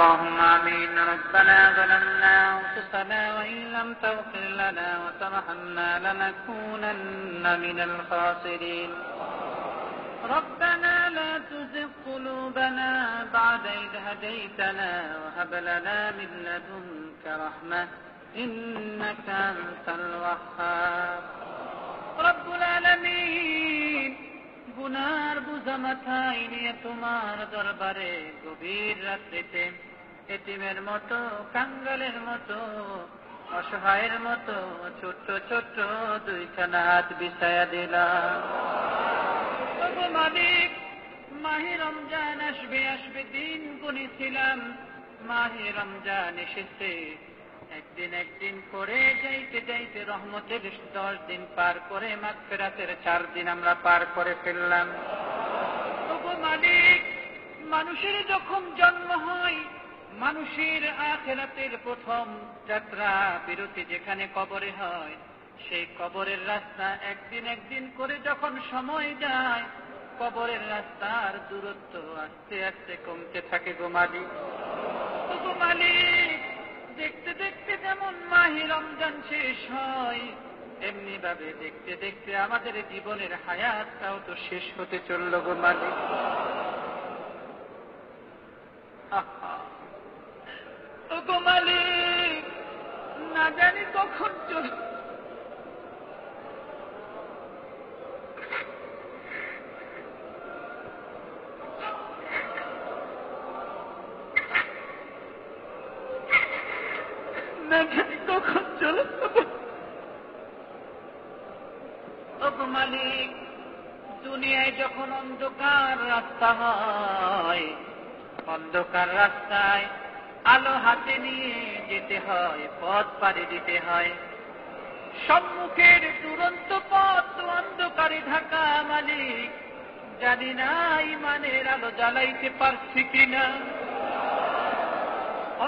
اللهم آمين. ربنا ظلمنا أنفسنا وإن لم تغفر لنا وترحمنا لنكونن من الخاسرين. ربنا لا تزغ قلوبنا بعد إذ هديتنا وهب لنا من لدنك رحمة إنك أنت الوهاب. رب العالمين. গুনার বোঝা মাথায় নিয়ে তোমার দরবারে গভীর রাত্রিতে এটিমের মতো, কাঙ্গালের মতো, অসহায়ের মতো, ছোট্ট ছোট্ট দুইখানা হাত বিছায়া দিলাম। মালিক, মাহি রমজান আসবে আসবে দিন গুনেছিলাম। মাহি রমজান এসেছে একদিন একদিন করে যাইতে যাইতে রহমতের দশ দিন পার করে মাগফেরাতের চার দিন আমরা পার করে ফেললাম। তবু মালিক, মানুষের যখন জন্ম হয়, মানুষের আখেরাতের প্রথম যাত্রা বিরতি যেখানে কবরে হয়, সেই কবরের রাস্তা একদিন একদিন করে যখন সময় যায়, কবরের রাস্তার দূরত্ব আস্তে আস্তে কমতে থাকে গো মালিক। মালিক দেখতে দেখতে যেমন মাহি রমজান শেষ হয় এমনি ভাবে দেখতে দেখতে আমাদের জীবনের হায়াতটাও তো শেষ হতে চলল গো মালিক। ও গো মালিক, না জানি কখন চল কখন। মালিক দুনিয়ায় যখন অন্ধকার রাস্তা হয় অন্ধকার রাস্তায় আলো হাতে নিয়ে যেতে হয়, পথ পাড়ি দিতে হয় সম্মুখের দুরন্ত পথ অন্ধকারে ঢাকা মালিক জানি না ইমানের আলো জ্বালাইতে পারছি কিনা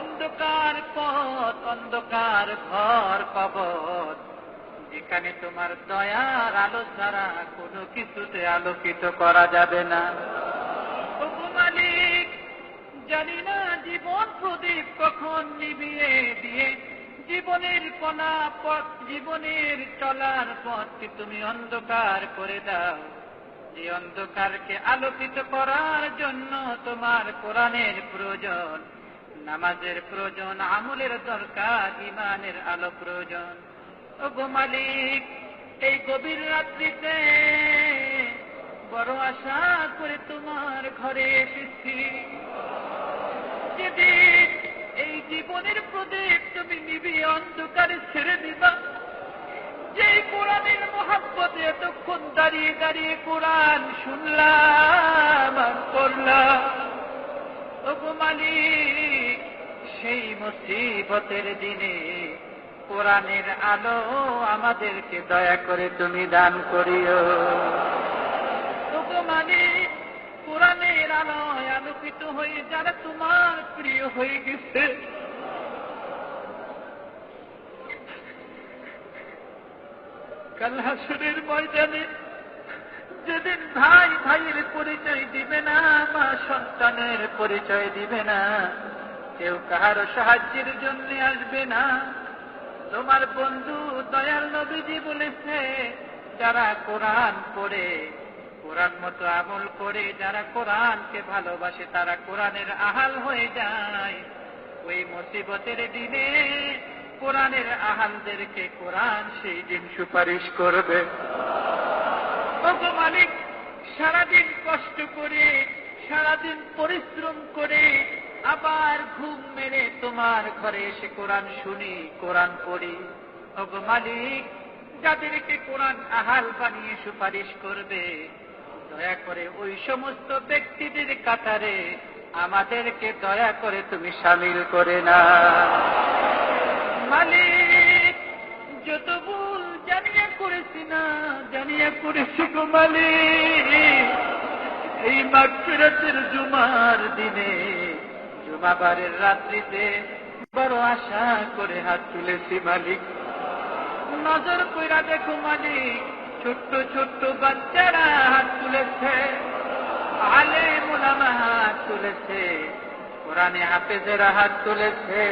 অন্ধকার পথ, অন্ধকার ঘর, কবর। যেখানে তোমার দয়ার আলো ছাড়া কোনো কিছুতে আলোকিত করা যাবে না। মালিক, জানি না জীবন প্রদীপ কখন নিবিয়ে দিয়ে, জীবনের কণা পথ, জীবনের চলার পথকে তুমি অন্ধকার করে দাও। যে অন্ধকারকে আলোকিত করার জন্য তোমার কোরআনের প্রয়োজন নামাজের প্রয়োজন, আমলের দরকার ইমানের আলো প্রয়োজন। ও গো মালিক, এই গভীর রাত্রিতে বড় আশা করে তোমার ঘরে এসেছি। যেদিন এই জীবনের প্রদীপ তুমি নিবি, অন্ধকারে ছেড়ে দিবা। যে কোরআনের মহাব্বতে এতক্ষণ দাঁড়িয়ে দাঁড়িয়ে কোরআন শুনলাম করলাম ওগো মালিক সেই মুসিবতের দিনে কোরআনের আলো আমাদেরকে দয়া করে তুমি দান করিও। মালিক কোরআনের আলোয় আলোকিত হয়ে যারা তোমার প্রিয় হয়ে গেছে। কাল হাসুরের ময়দানে যেদিন ভাই ভাইয়ের পরিচয় দিবে না, মা সন্তানের পরিচয় দিবে না কেউ কাহার সাহায্যের জন্য আসবে না। তোমার বন্ধু দয়াল নবীজি বলেছে, যারা কোরআন পড়ে, কোরআন মতো আমল করে, যারা কোরআনকে ভালোবাসে, তারা কোরআনের আহাল হয়ে যায়। ওই মুসিবতের দিনে কোরআনের আহালদেরকে কোরআন সেই দিন সুপারিশ করবে। মালিক, সারাদিন কষ্ট করে, সারাদিন পরিশ্রম করে আবার ঘুম মেরে তোমার ঘরে এসে কোরআন শুনি, কোরআন পড়ি। ওগো মালিক, যাদেরকে কোরআন আহাল বানিয়ে সুপারিশ করবে, দয়া করে ওই সমস্ত ব্যক্তিদের কাতারে আমাদেরকে দয়া করে তুমি সামিল করে না মালিক, যত ভুল জানিয়া করেছি না, জানিয়া করেছি গো মালিক, এই মাগফিরাতের জুমার দিনে জুমাবারের রাত্রিতে বড় আশা করে হাত তুলেছি মালিক। নজর কইরা দেখো মালিক, ছোট্ট ছোট্ট বাচ্চারা হাত তুলেছে আলে মোলামা হাত তুলেছে, কোরআনে হাফেজেরা হাত তুলেছে,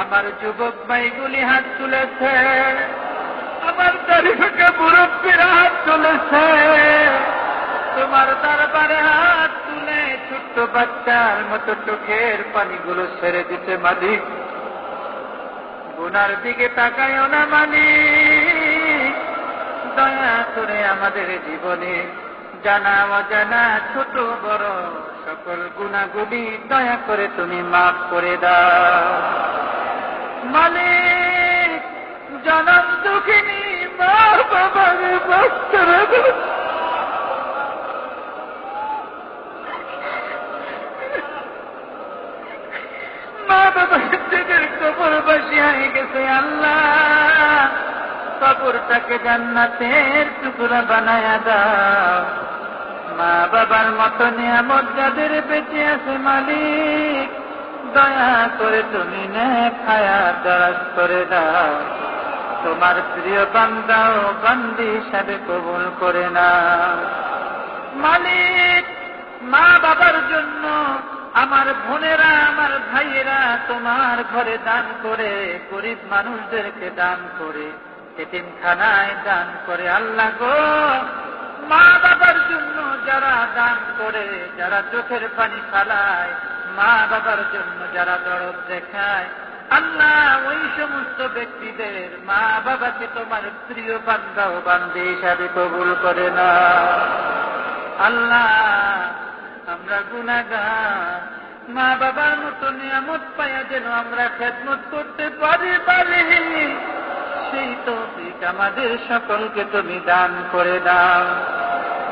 আমার যুবক ভাইগুলি হাত তুলেছে, আমার তারিফকে মুরব্বীরা হাত তুলেছে, তোমার দরবারে হাত তুলে ছোট্ট বাচ্চার মতো চোখের পানিগুলো ছেড়ে দিতে মালিক গুনার দিকে তাকায়ও না মালিক দয়া করে আমাদের জীবনে জানা অজানা ছোট বড় সকল গুণাগুলি দয়া করে তুমি মাফ করে দাও। মালিক, জনম দুঃখিনী মা বাবার বস্ত্র মা বাবা যাদের বসিয়ে গেছে আল্লাহ। কবরটাকে জান্নাতের টুকরা বানায়া দাও। মা বাবার মতো নিয়ামত যাদের বেঁচে আছে মালিক, দয়া করে তুমি নে খায়া দরাজ করে দাও। তোমার প্রিয় বান্দাও বান্দি হিসাবে কবুল করে না মালিক, মা বাবার জন্য আমার বোনেরা, আমার ভাইয়েরা, তোমার ঘরে দান করে, গরিব মানুষদেরকে দান করে, এতিমখানায় দান করে আল্লাহ গো। মা বাবার জন্য যারা দান করে, যারা চোখের পানি ফালায় মা বাবার জন্য যারা দরদ দেখায়, আল্লাহ ওই সমস্ত ব্যক্তিদের মা বাবাকে তোমার প্রিয় বান্ধব বান্ধে হিসাবে কবুল করে না আল্লাহ আমরা গুণাগার মা বাবার মতো নিয়ামত পাইয়া যেন আমরা খেদমত করতে পারি পারি। সেই তৌফিক আমাদের সকলকে তুমি দান করে দাও।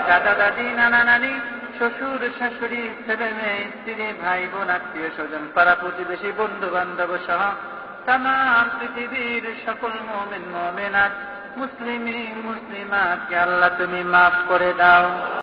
দাদা, দাদি, নানা, নানি, শ্বশুর, শাশুড়ি, ছেলে মেয়ে, স্ত্রী, ভাই, বোন, আত্মীয় স্বজন, পাড়া প্রতিবেশী বন্ধু বান্ধব সহ তাম পৃথিবীর সকল মোমেন মোমেনাথ মুসলিম, মুসলিমাতকে আল্লাহ তুমি মাফ করে দাও।